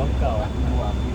老狗啊。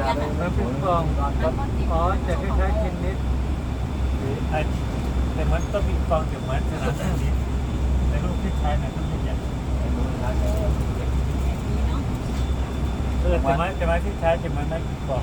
Mời chị ra đây แล้วปิงปองอ๋อจะคล้ายๆเทนนิสแต่มันต้องมีกองเดี๋ยวมันสนามเทนนิสในรูปที่ใช้น่ะต้องเป็นอย่างเออแต่ไม้แต่ไม้ที่ใช้จะมันไม่ปิงปอง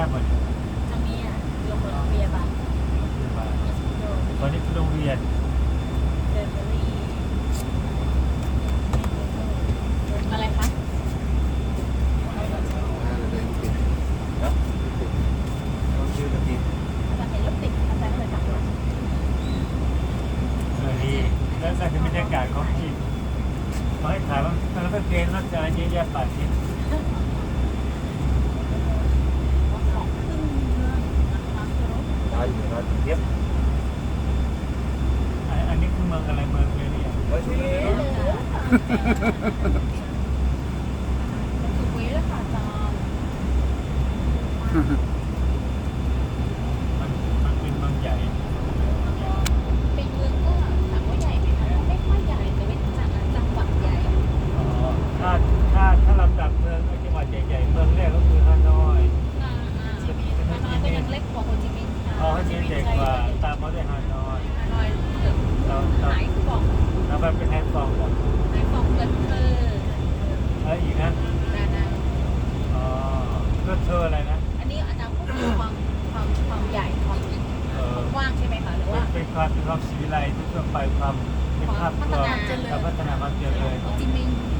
น้องน้องพยายามเหมือนทางนี้อะโรงพยาบาลตอนนี้คือโรงเรียนเดนเบอรี่อะไรคะ Con chưa được kịp อาจารย์เห็นรถติดอาจารย์เคยขับรถเออดีแล้วนั่นคือบรรยากาศของจริงมาให้ถ่ายว่าแล้วก็เกณฑ์รักษาเยอะแยะป่าที่ đây อันนี้คือเมืองอะไรเมืองเลยเนี่ย Mới xuống เอ๊ะ đến มันคือเวแล้วค่ะอาจารย์ มันมันเป็นเมืองใหญ่ เป็นเมืองก็ถามว่าใหญ่ไหมคะไม่ค่อยใหญ่แต่เป็นจังจังหวัดใหญ่ อ๋อถ้าถ้าถ้าลำดับเมืองจังหวัดใหญ่ๆเมืองแรกก็คือฮานอย อ่าอ่าฮานอยก็ยังเล็กกว่าโฮจิมินห์ค่ะ อ๋อฮานอยใหญ่กว่าตามมาด้วยฮานอย ฮานอยตึก เราเรา หายฟอง แล้วมันเป็นแฮนด์ฟองก่อน หายฟองเกินเธอ แล้วอีกนะ ดานา อ๋อก็เธออะไรนะ อันนี้อาจารย์พูดถึงความความความใหญ่ความ เออ กว้างใช่ไหมคะหรือ เป็ ว่านเป็นความเป็นความสีวิไลที่ทั่วไปความเป็นภาพรวมการพัฒนาความเจริญโฮจิมินห์ฮานอยหายฟอง